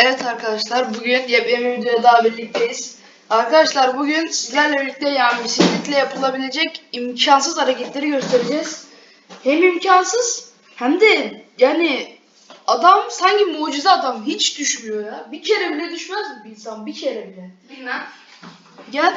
Evet arkadaşlar bugün yepyeni bir videoda daha birlikteyiz. Arkadaşlar bugün sizlerle birlikte yani bisikletle yapılabilecek imkansız hareketleri göstereceğiz. Hem imkansız hem de yani adam sanki mucize adam hiç düşmüyor ya. Bir kere bile düşmez mi bir insan bir kere bile. Bilmem. Gel.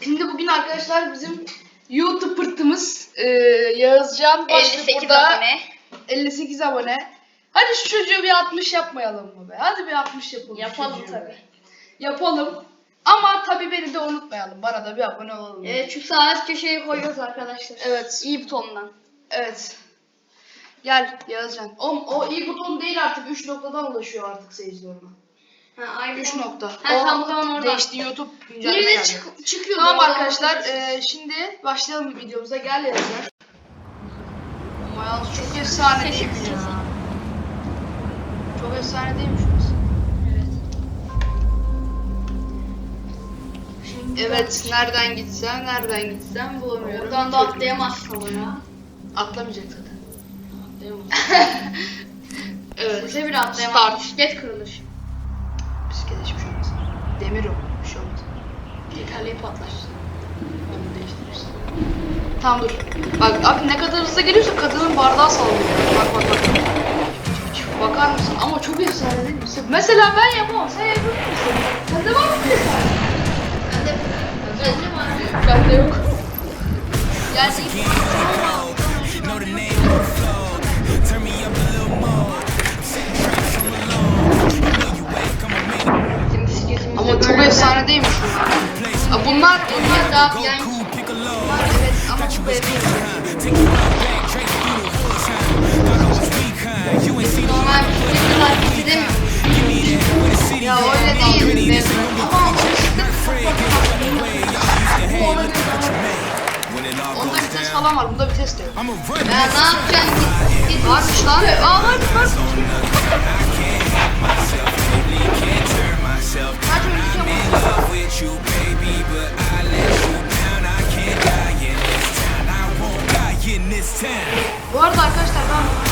Şimdi bugün arkadaşlar bizim YouTube pırtımız e, Yağızcan başlı 58 burada. abone. 58 abone. Hadi şu çocuğu bir 60 yapmayalım mı be? Hadi bir 60 yapalım. Yapalım be. Yapalım. Ama tabii beni de unutmayalım. Bana da bir abone olalım. Evet şu sağ köşeye koyuyoruz arkadaşlar. Evet. İyi butondan. Evet. Gel Yağızcan. O, o iyi buton değil artık 3 noktadan ulaşıyor artık seyircilerime. Ha, aynı 3 nokta. Ha, o tam o zaman orada. Değişti YouTube güncelleme geldi. çık çıkıyor. Tamam Oradan arkadaşlar eee, şimdi başlayalım videomuza. Gel Yağızcan. Ama yalnız çok efsane değil mi Çok değilmiş burası. Evet. Şimdi Evet, nereden gitsem, nereden gitsem bulamıyorum. Buradan da atlayamazsın ya. Atlamayacak zaten. Atlayamaz. evet. Size bir atlayamaz. Start. Bisiklet kırılır. Bisiklete hiçbir şey olmaz. Demir o, bir şey olmaz. Tekerleği patlar. Onu değiştirirsin. Tamam dur. Bak abi ne kadar hızlı geliyorsa kadının bardağı sallıyor. Bak bak bak. Bakar mısın? Ama çok efsane değil mi? Mesela ben yapamam. Sen yapabilir misin? Sende var mı bir efsane? Ben de Bence var. Bende yok. Yani Ama çok efsane değil mi şu? Aa, bunlar bunlar daha yani low. evet ama bu benim. Takip. Ya öyle değil. İs Ama made. When it all onda vites down, falan var. Bunda vites de yok. Ya ne yapacaksın? Bisiklet Varmış lan. Aa var var. turn myself. Kaç önce I'm in love with you, baby, but I let you down. I can't die in this town. I won't die in this town. Bu arada arkadaşlar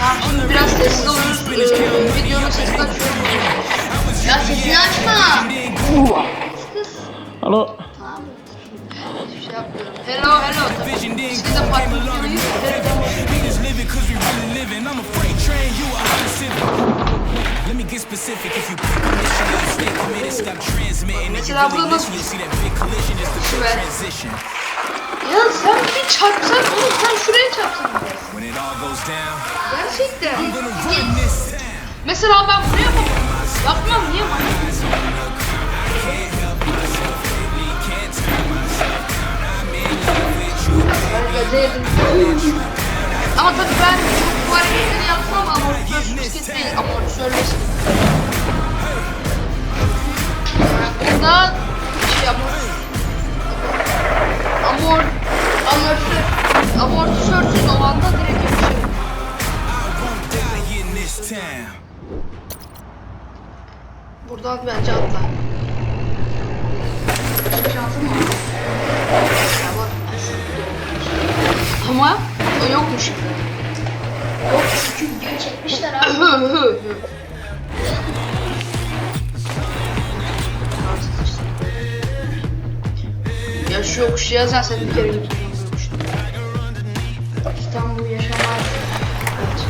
Tamam biraz sessiz oluruz. Videonun sesini açıyorum. Ya sesini açma. Alo. Şey yapmıyorum. Hello hello. Then Siz de Mesela burada nasıl- transition. Ya sen bir çarpsan oğlum sen şuraya Town. Mesela ben bunu yapamam. Yapmam niye you. Ama tabii ben bu hareketleri yapmam ama bisiklet değil amortisörlü Burada şey amortisör amor amortisör amortisörsüz olanda direkt yapışıyor. Buradan bence atla. Şansım var. Ya bak. Ama o yokmuş. Yok çünkü video çekmişler abi. Ya şu yokuşu yazan seni bir kere yokuşta. İstanbul yaşamaz. Evet.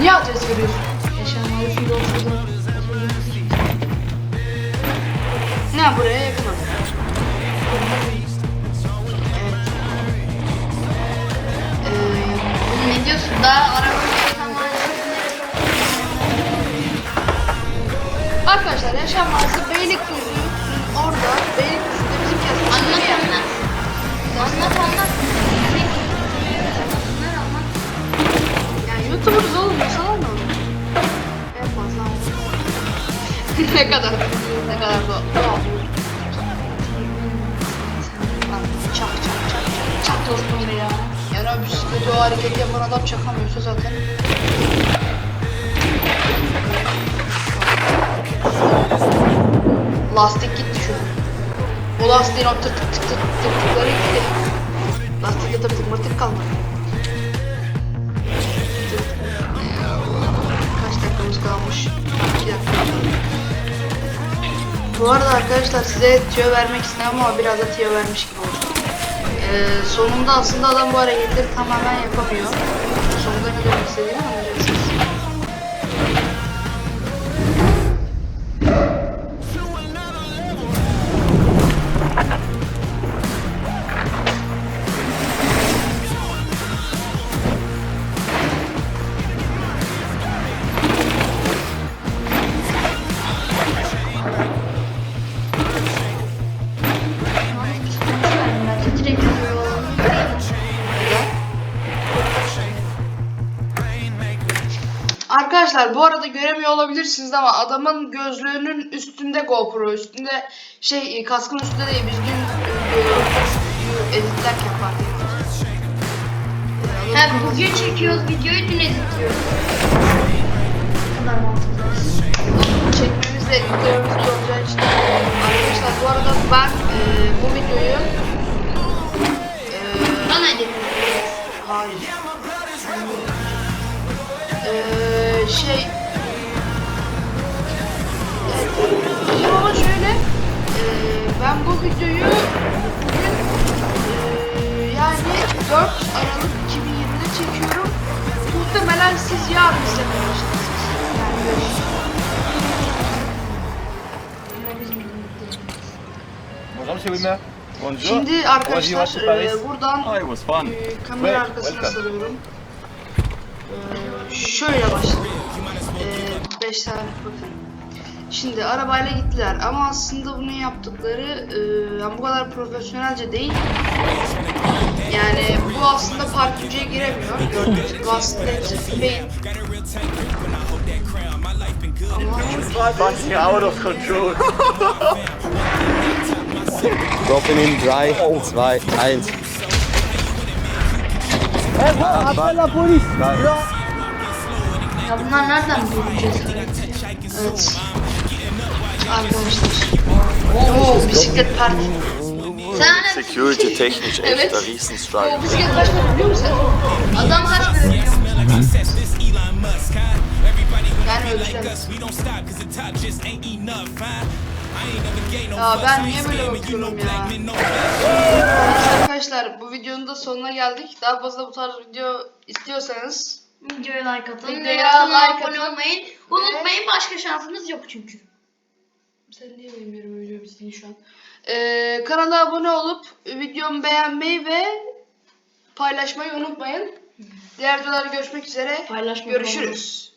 Niye adres veriyorsun? Ne buraya yakın. Evet. Ee, ne diyorsun? Daha araba arkadaşlar yaşam varsa Beylikdüzü'nün orada Beylikdüzü'nde bizim Anlat kesmişler. anlat. Anlat anlat. Yani YouTuber'ız oğlum. Sana ne kadar ne kadar. Lan Çak çak çak çak çak dostum ya. Yani o bisikleti o hareketi yapan adam çakamıyorsa zaten. Lastik gitti şu. O lastiğin o tık tık tık tık tıkları gitti. Lastikte tırtık mırtık kalmadı. Kaç dakikamız kalmış? 2 dakika. Bu arada arkadaşlar size tüyo vermek istemem ama biraz da tüyo vermiş gibi oldu. Ee, sonunda aslında adam bu hareketleri tamamen yapamıyor. Sonunda ne demek istediğimi Arkadaşlar bu arada göremiyor olabilirsiniz ama adamın gözlüğünün üstünde GoPro üstünde şey kaskın üstünde değil biz dün e, editlerken fark ettik. Ha bugün çekiyoruz videoyu dün editliyoruz. Ne kadar mantıklı. Çekmemizde editlerimiz iyi olacağı için arkadaşlar bu arada ben e, bu videoyu e, Bana editliyoruz. hayır şey Evet, ama şöyle e, ben bu videoyu bugün e, yani 4 Aralık 2020'de çekiyorum. Muhtemelen siz yarın izlemeye başlarsınız. Yani. Bonjour Monsieur Wimmer. Bonjour. Şimdi arkadaşlar e, buradan e, kamera arkasına sarıyorum. Şöyle başladım. 5 tane bakın. Şimdi arabayla gittiler ama aslında bunu yaptıkları e, yani bu kadar profesyonelce değil. Yani bu aslında parkücüye giremiyor. Gördüğünüz gibi aslında hepsi beyin. Fucking out of control. Droppen in 3, 2, 1. Ya bunlar nereden bulacağız? evet. Arkadaşlar. Oo bisiklet park. Sen Security technisch echt Evet. ein Riesenstruggle. O bisiklet kaç para biliyor musun? adam kaç para veriyor? Ben ölçeceğim. Ya ben niye böyle bakıyorum ya? Arkadaşlar bu videonun da sonuna geldik. Daha fazla bu tarz video istiyorsanız Videoya like atın. Videoya like abone atın. olmayın. Unutmayın başka şansınız yok çünkü. sen niye benim yerime video bitsin şu an? Ee, kanala abone olup videomu beğenmeyi ve paylaşmayı unutmayın. Diğer videolarda görüşmek üzere. Paylaşmayı Görüşürüz.